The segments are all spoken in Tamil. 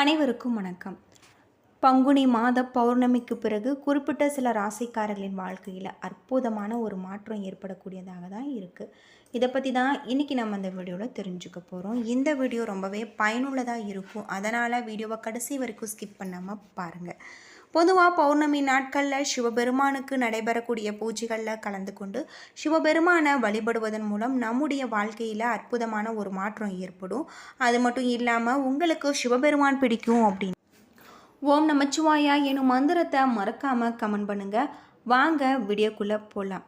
அனைவருக்கும் வணக்கம். பங்குனி மாத பௌர்ணமிக்கு பிறகு குறிப்பிட்ட சில ராசிக்காரர்களின் வாழ்க்கையில் அற்புதமான ஒரு மாற்றம் ஏற்படக்கூடியதாக தான் இருக்குது இதை பற்றி தான் இன்றைக்கி நம்ம இந்த வீடியோவில் தெரிஞ்சுக்க போகிறோம் இந்த வீடியோ ரொம்பவே பயனுள்ளதாக இருக்கும். அதனால் வீடியோவை கடைசி வரைக்கும் ஸ்கிப் பண்ணாமல் பாருங்கள் பொதுவாக பௌர்ணமி நாட்களில் சிவபெருமானுக்கு நடைபெறக்கூடிய பூஜைகளில் கலந்து கொண்டு சிவபெருமானை வழிபடுவதன் மூலம் நம்முடைய வாழ்க்கையில் அற்புதமான ஒரு மாற்றம் ஏற்படும். அது மட்டும் இல்லாமல் உங்களுக்கு சிவபெருமான் பிடிக்கும் அப்படின்னு. ஓம் நமச்சிவாயா எனும் மந்திரத்தை மறக்காமல் கமெண்ட் பண்ணுங்கள் வாங்க வீடியோக்குள்ளே போகலாம்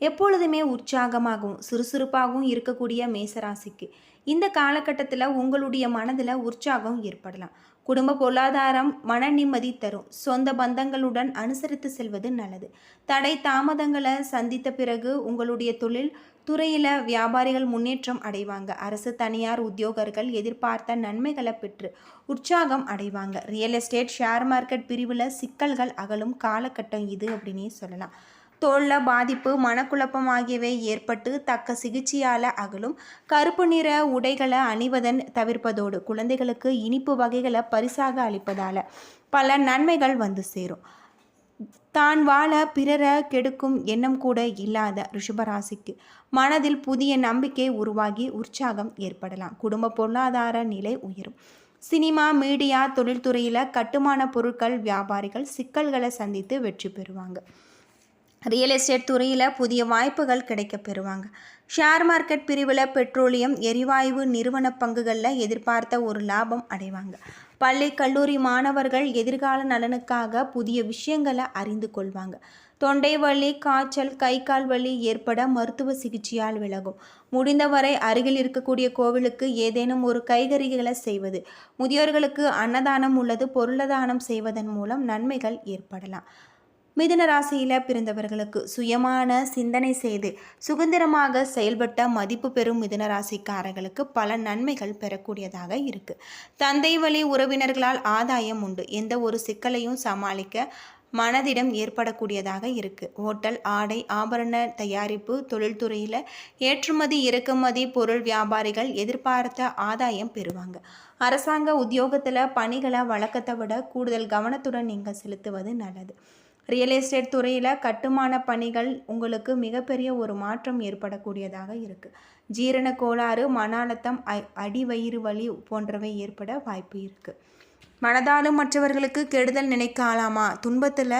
எப்பொழுதுமே உற்சாகமாகவும் சுறுசுறுப்பாகவும் இருக்கக்கூடிய மேசராசிக்கு இந்த காலகட்டத்தில் உங்களுடைய மனதில் உற்சாகம் ஏற்படலாம். குடும்ப பொருளாதாரம் மன நிம்மதி தரும். சொந்த பந்தங்களுடன் அனுசரித்து செல்வது நல்லது. தடை தாமதங்களை சந்தித்த பிறகு உங்களுடைய தொழில் துறையில் வியாபாரிகள் முன்னேற்றம் அடைவாங்க. அரசு தனியார் உத்தியோகர்கள் எதிர்பார்த்த நன்மைகளை பெற்று உற்சாகம் அடைவாங்க. ரியல் எஸ்டேட் ஷேர் மார்க்கெட் பிரிவில் சிக்கல்கள் அகலும் காலகட்டம் இது அப்படின்னே சொல்லலாம். தோலில் பாதிப்பு மனக்குழப்பம் ஆகியவை ஏற்பட்டு தக்க சிகிச்சையால் அகலும். கருப்பு நிற உடைகளை அணிவதன் தவிர்ப்பதோடு குழந்தைகளுக்கு இனிப்பு வகைகளை பரிசாக அளிப்பதால் பல நன்மைகள் வந்து சேரும். தான் வாழ பிறரை கெடுக்கும் எண்ணம் கூட இல்லாத ரிஷபராசிக்கு மனதில் புதிய நம்பிக்கை உருவாகி உற்சாகம் ஏற்படலாம். குடும்ப பொருளாதார நிலை உயரும். சினிமா மீடியா தொழில்துறையில் கட்டுமான பொருட்கள் வியாபாரிகள் சிக்கல்களை சந்தித்து வெற்றி பெறுவாங்க. ரியல் எஸ்டேட் துறையில் புதிய வாய்ப்புகள் கிடைக்க பெறுவாங்க. ஷேர் மார்க்கெட் பிரிவில் பெட்ரோலியம் எரிவாயு நிறுவன பங்குகளில் எதிர்பார்த்த ஒரு லாபம் அடைவாங்க. பள்ளி கல்லூரி மாணவர்கள் எதிர்கால நலனுக்காக புதிய விஷயங்களை அறிந்து கொள்வாங்க. தொண்டை வலி காய்ச்சல் கை கால் வலி ஏற்பட மருத்துவ சிகிச்சையால் விலகும். முடிந்தவரை அருகில் இருக்கக்கூடிய கோவிலுக்கு ஏதேனும் ஒரு கைகறிகளை செய்வது முதியோர்களுக்கு அன்னதானம் உள்ளது பொருளதானம் செய்வதன் மூலம் நன்மைகள் ஏற்படலாம். மிதுன ராசியில் பிறந்தவர்களுக்கு சுயமான சிந்தனை செய்து சுதந்திரமாக செயல்பட்ட மதிப்பு பெறும் மிதுன ராசிக்காரர்களுக்கு பல நன்மைகள் பெறக்கூடியதாக இருக்கு. தந்தை வழி உறவினர்களால் ஆதாயம் உண்டு. எந்த ஒரு சிக்கலையும் சமாளிக்க மனதிடம் ஏற்படக்கூடியதாக இருக்கு. ஹோட்டல் ஆடை ஆபரண தயாரிப்பு தொழில்துறையில் ஏற்றுமதி இறக்குமதி பொருள் வியாபாரிகள் எதிர்பார்த்த ஆதாயம் பெறுவாங்க. அரசாங்க உத்தியோகத்தில் பணிகளை வழக்கத்தை விட கூடுதல் கவனத்துடன் நீங்கள் செலுத்துவது நல்லது. ரியல் எஸ்டேட் துறையில் கட்டுமான பணிகள் உங்களுக்கு மிகப்பெரிய ஒரு மாற்றம் ஏற்படக்கூடியதாக இருக்குது ஜீரண கோளாறு மன அழுத்தம் அடி வயிறு வலி போன்றவை ஏற்பட வாய்ப்பு இருக்குது மனதாலும் மற்றவர்களுக்கு கெடுதல் நினைக்கலாமா? துன்பத்தில்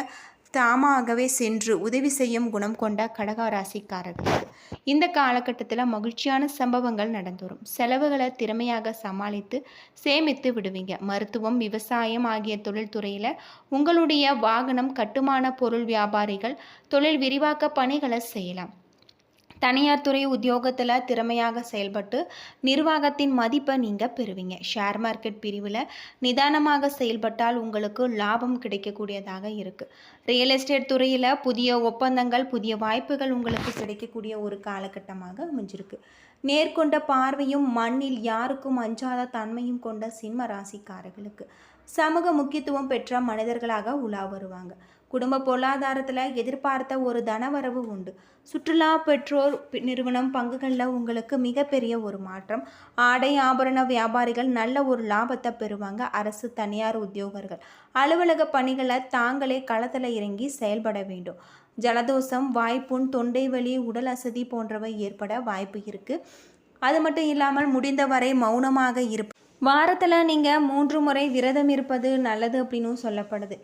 தாமாகவே சென்று உதவி செய்யும் குணம் கொண்ட கடகராசிக்காரர்களுக்கு இந்த காலகட்டத்தில் மகிழ்ச்சியான சம்பவங்கள் நடந்துரும். செலவுகளை திறமையாக சமாளித்து சேமித்து விடுவீங்க. மருத்துவம் விவசாயம் ஆகிய தொழில்துறையில் உங்களுடைய வாகனம் கட்டுமான பொருள் வியாபாரிகள் தொழில் விரிவாக்க பணிகளை செய்யலாம். தனியார் துறை உத்தியோகத்தில் திறமையாக செயல்பட்டு நிர்வாகத்தின் மதிப்பை நீங்கள் பெறுவீங்க. ஷேர் மார்க்கெட் பிரிவில் நிதானமாக செயல்பட்டால் உங்களுக்கு லாபம் கிடைக்கக்கூடியதாக இருக்குது ரியல் எஸ்டேட் துறையில் புதிய ஒப்பந்தங்கள் புதிய வாய்ப்புகள் உங்களுக்கு கிடைக்கக்கூடிய ஒரு காலகட்டமாக அமைஞ்சிருக்கு. நேர்கொண்ட பார்வையும் மண்ணில் யாருக்கும் அஞ்சாத தன்மையும் கொண்ட சிம்ம ராசிக்காரர்களுக்கு சமூக முக்கியத்துவம் பெற்ற மனிதர்களாக உலா வருவாங்க. குடும்ப பொருளாதாரத்தில் எதிர்பார்த்த ஒரு தனவரவு உண்டு. சுற்றுலா பெற்றோர் நிறுவனம் பங்குகளில் உங்களுக்கு மிகப்பெரிய ஒரு மாற்றம். ஆடை ஆபரண வியாபாரிகள் நல்ல ஒரு லாபத்தை பெறுவாங்க. அரசு தனியார் உத்தியோகர்கள். அலுவலக பணிகளை தாங்களே களத்தில் இறங்கி செயல்பட வேண்டும். ஜலதோஷம் வாய்ப்புண் தொண்டை வலி உடல் அசதி போன்றவை ஏற்பட வாய்ப்பு இருக்குது அது மட்டும் இல்லாமல் முடிந்தவரை மௌனமாக இருப்ப வாரத்தில் நீங்கள் மூன்று முறை விரதம் இருப்பது நல்லது அப்படின்னும் சொல்லப்படுது.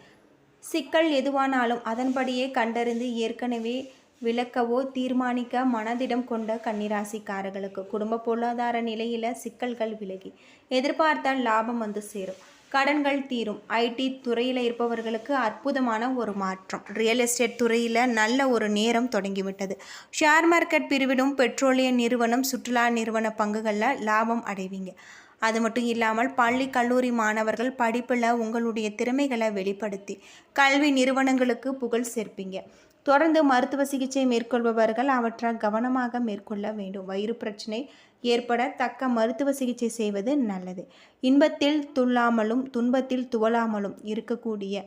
சிக்கல் எதுவானாலும் அதன்படியே கண்டறிந்து ஏற்கனவே விளக்கவோ தீர்மானிக்க மனதிடம் கொண்ட கன்னிராசிக்காரர்களுக்கு குடும்ப பொருளாதார நிலையில் சிக்கல்கள் விலகி. எதிர்பார்த்தால் லாபம் வந்து சேரும். கடன்கள் தீரும். ஐடி துறையில் இருப்பவர்களுக்கு அற்புதமான ஒரு மாற்றம். ரியல் எஸ்டேட் துறையில் நல்ல ஒரு நேரம் தொடங்கிவிட்டது. ஷேர் மார்க்கெட் பிரிவிடும் பெட்ரோலிய நிறுவனம் சுற்றுலா நிறுவன பங்குகளில் லாபம் அடைவீங்க. அது மட்டும் இல்லாமல் பள்ளி கல்லூரி மாணவர்கள் படிப்பில் உங்களுடைய திறமைகளை வெளிப்படுத்தி கல்வி நிறுவனங்களுக்கு புகழ் சேர்ப்பீங்க. தொடர்ந்து மருத்துவ சிகிச்சை மேற்கொள்பவர்கள் அவற்றை கவனமாக மேற்கொள்ள வேண்டும். வயிறு பிரச்சனை ஏற்பட தக்க மருத்துவ சிகிச்சை செய்வது நல்லது. இன்பத்தில் துள்ளாமலும் துன்பத்தில் துவளாமலும் இருக்கக்கூடிய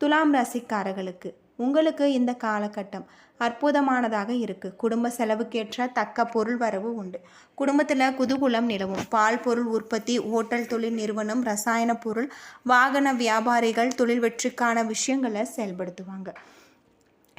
துலாம் ராசிக்காரர்களுக்கு உங்களுக்கு இந்த காலகட்டம் அற்புதமானதாக இருக்குது குடும்ப செலவுக்கேற்ற தக்க பொருள் வரவு உண்டு. குடும்பத்தில் குதூகுலம் நிலவும். பால் பொருள் உற்பத்தி ஓட்டல் தொழில் நிறுவனம் ரசாயன பொருள் வாகன வியாபாரிகள் தொழில் வெற்றிக்கான விஷயங்களை செயல்படுத்துவாங்க.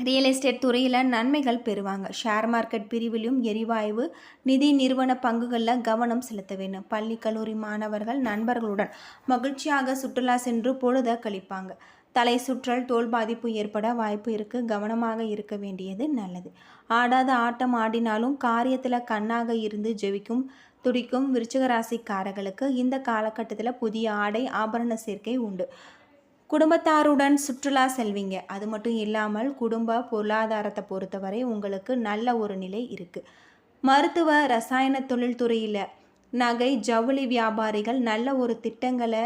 ரியல் எஸ்டேட் துறையில் நன்மைகள் பெறுவாங்க. ஷேர் மார்க்கெட் பிரிவிலும் எரிவாயு நிதி நிறுவன பங்குகளில் கவனம் செலுத்த வேண்டும். பள்ளி கல்லூரி மாணவர்கள் நண்பர்களுடன் மகிழ்ச்சியாக சுற்றுலா சென்று பொழுத கழிப்பாங்க. தலை சுற்றல் தோல் பாதிப்பு ஏற்பட வாய்ப்பு இருக்குது கவனமாக இருக்க வேண்டியது நல்லது. ஆடாத ஆட்டம் ஆடினாலும் காரியத்தில் கண்ணாக இருந்து ஜெபிக்கும் துடிக்கும் விருச்சிகராசிக்காரர்களுக்கு இந்த காலகட்டத்தில் புதிய ஆடை ஆபரண சேர்க்கை உண்டு. குடும்பத்தாருடன் சுற்றுலா செல்வீங்க. அது மட்டும் இல்லாமல் குடும்ப பொருளாதாரத்தை பொறுத்தவரை உங்களுக்கு நல்ல ஒரு நிலை இருக்குது மருத்துவ ரசாயன தொழில்துறையில் நகை ஜவுளி வியாபாரிகள் நல்ல ஒரு திட்டங்களை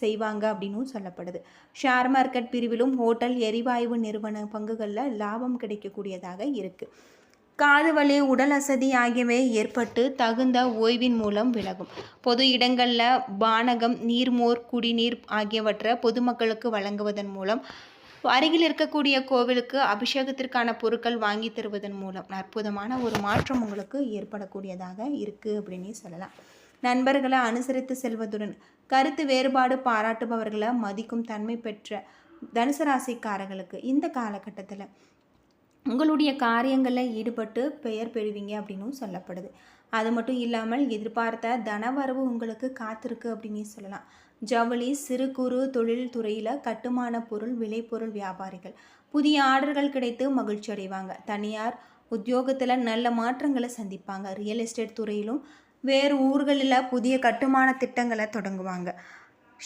செய்வாங்க அப்படின்னும் சொல்லப்படுது. ஷேர் மார்க்கெட் பிரிவிலும் ஹோட்டல் எரிவாயு நிறுவன பங்குகளில் லாபம் கிடைக்கக்கூடியதாக இருக்குது காது வலி உடல் அசதி ஆகியவை ஏற்பட்டு தகுந்த ஓய்வின் மூலம் விலகும். பொது இடங்களில் பானகம் நீர்மோர் குடிநீர் ஆகியவற்றை பொதுமக்களுக்கு வழங்குவதன் மூலம் அருகில் இருக்கக்கூடிய கோவிலுக்கு அபிஷேகத்திற்கான பொருட்கள் வாங்கி தருவதன் மூலம் அற்புதமான ஒரு மாற்றம் உங்களுக்கு ஏற்படக்கூடியதாக இருக்குது அப்படின்னு சொல்லலாம். நண்பர்களை அனுசரித்து செல்வதுடன் கருத்து வேறுபாடு பாராட்டுபவர்களை மதிக்கும் தன்மை பெற்ற தனுசு ராசிக்காரர்களுக்கு இந்த காலகட்டத்தில் உங்களுடைய காரியங்களில் ஈடுபட்டு பெயர் பெறுவீங்க அப்படின்னும் சொல்லப்படுது. அது மட்டும் இல்லாமல் எதிர்பார்த்த தனவரவு உங்களுக்கு காத்திருக்கு அப்படின்னு சொல்லலாம். ஜவுளி சிறு குறு தொழில் துறையில் கட்டுமான பொருள் விளைபொருள் வியாபாரிகள் புதிய ஆர்டர்கள் கிடைத்து மகிழ்ச்சி அடைவாங்க. தனியார் உத்தியோகத்தில் நல்ல மாற்றங்களை சந்திப்பாங்க. ரியல் எஸ்டேட் துறையிலும் வேறு ஊர்களில் புதிய கட்டுமான திட்டங்களை தொடங்குவாங்க.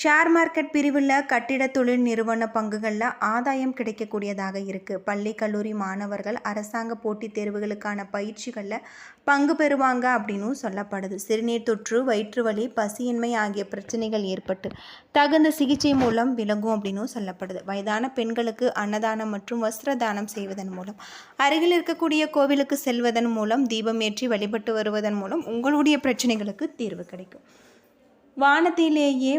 ஷேர் மார்க்கெட் பிரிவில் கட்டிட தொழில் நிறுவன பங்குகளில் ஆதாயம் கிடைக்கக்கூடியதாக இருக்குது பள்ளி கல்லூரி மாணவர்கள் அரசாங்க போட்டித் தேர்வுகளுக்கான பயிற்சிகளில் பங்கு பெறுவாங்க அப்படின்னும் சொல்லப்படுது. சிறுநீர் தொற்று வயிற்று வலி பசியின்மை ஆகிய பிரச்சனைகள் ஏற்பட்டு தகுந்த சிகிச்சை மூலம் விலகும் அப்படின்னும் சொல்லப்படுது. வயதான பெண்களுக்கு அன்னதானம் மற்றும் வஸ்திர தானம் செய்வதன் மூலம் அருகில் இருக்கக்கூடிய கோவிலுக்கு செல்வதன் மூலம் தீபம் ஏற்றி வழிபட்டு வருவதன் மூலம் உங்களுடைய பிரச்சனைகளுக்கு தீர்வு கிடைக்கும். வானத்திலேயே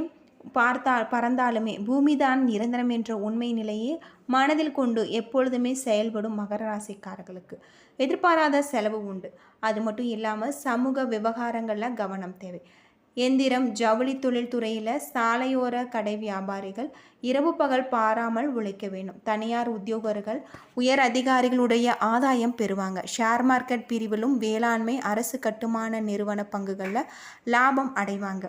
பார்த்தா பறந்தாலுமே பூமிதான் நிரந்தரம் என்ற உண்மை நிலையை மனதில் கொண்டு எப்பொழுதுமே செயல்படும் மகர ராசிக்காரர்களுக்கு எதிர்பாராத செலவு உண்டு. அது மட்டும் இல்லாமல் சமூக விவகாரங்களில் கவனம் தேவை. எந்திரம் ஜவுளி தொழில் துறையில் சாலையோர கடை வியாபாரிகள் இரவு பகல் பாராமல் உழைக்க வேண்டும். தனியார் உத்தியோகர்கள் உயர் அதிகாரிகளுடைய ஆதாயம் பெறுவாங்க. ஷேர் மார்க்கெட் பிரிவிலும் வேளாண்மை அரசு கட்டுமான நிறுவன பங்குகளில் லாபம் அடைவாங்க.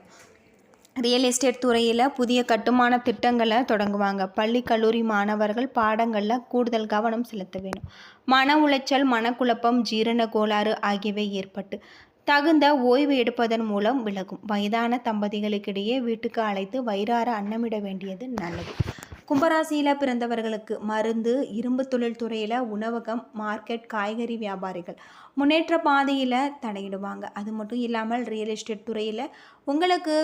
ரியல் எஸ்டேட் துறையில் புதிய கட்டுமான திட்டங்களை தொடங்குவாங்க. பள்ளி கல்லூரி மாணவர்கள் பாடங்களில் கூடுதல் கவனம் செலுத்த வேணும் மன உளைச்சல் மனக்குழப்பம் ஜீரண கோளாறு ஆகியவை ஏற்பட்டு தகுந்த ஓய்வு எடுப்பதன் மூலம் விலகும். வயதான தம்பதிகளுக்கிடையே வீட்டுக்கு அழைத்து வயிறார அன்னமிட வேண்டியது நல்லது. கும்பராசியில் பிறந்தவர்களுக்கு மருந்து இரும்பு தொழில் துறையில் உணவகம் மார்க்கெட் காய்கறி வியாபாரிகள் முன்னேற்ற பாதையில் தடையிடுவாங்க அது மட்டும் இல்லாமல் ரியல் எஸ்டேட் துறையில் உங்களுக்கு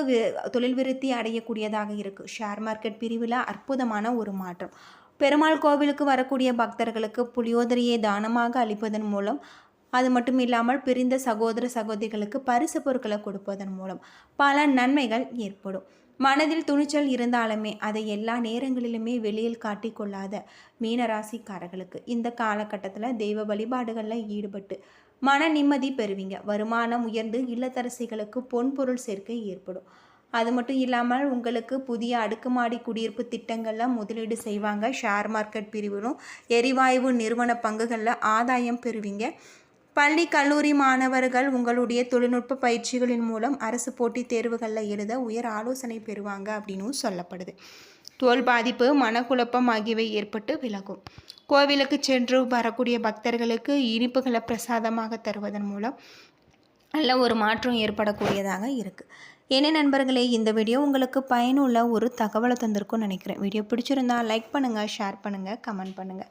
தொழில் விருத்தி அடையக்கூடியதாக இருக்குது ஷேர் மார்க்கெட் பிரிவில் அற்புதமான ஒரு மாற்றம். பெருமாள் கோவிலுக்கு வரக்கூடிய பக்தர்களுக்கு புளியோதரையை தானமாக அளிப்பதன் மூலம் அது மட்டும் இல்லாமல் பிரிந்த சகோதர சகோதரிகளுக்கு பரிசு பொருட்களை கொடுப்பதன் மூலம் பல நன்மைகள் ஏற்படும். மனதில் துணிச்சல் இருந்தாலுமே அதை எல்லா நேரங்களிலுமே வெளியில் காட்டிக்கொள்ளாத மீனராசிக்காரர்களுக்கு இந்த காலகட்டத்தில் தெய்வ வழிபாடுகளில் ஈடுபட்டு மன நிம்மதி பெறுவீங்க. வருமானம் உயர்ந்து இல்லத்தரசிகளுக்கு பொன்பொருள் சேர்க்கை ஏற்படும். அது மட்டும் இல்லாமல் உங்களுக்கு புதிய அடுக்குமாடி குடியிருப்பு திட்டங்களில் முதலீடு செய்வாங்க. ஷேர் மார்க்கெட் பிரிவிலும் எரிவாயு நிறுவன பங்குகளில் ஆதாயம் பெறுவீங்க. பள்ளி கல்லூரி மாணவர்கள் உங்களுடைய தொழில்நுட்ப பயிற்சிகளின் மூலம் அரசு போட்டித் தேர்வுகளில் எழுத உயர் ஆலோசனை பெறுவாங்க அப்படின்னு சொல்லப்படுது. தோல் பாதிப்பு மனக்குழப்பம் ஆகியவை ஏற்பட்டு விலகும். கோவிலுக்கு சென்று வரக்கூடிய பக்தர்களுக்கு இனிப்புகளை பிரசாதமாக தருவதன் மூலம் நல்ல ஒரு மாற்றம் ஏற்படக்கூடியதாக இருக்குது என்ன நண்பர்களே இந்த வீடியோ உங்களுக்கு பயனுள்ள ஒரு தகவலை தந்திருக்கும்னு நினைக்கிறேன். வீடியோ பிடிச்சிருந்தா லைக் பண்ணுங்கள் ஷேர் பண்ணுங்கள் கமெண்ட் பண்ணுங்கள்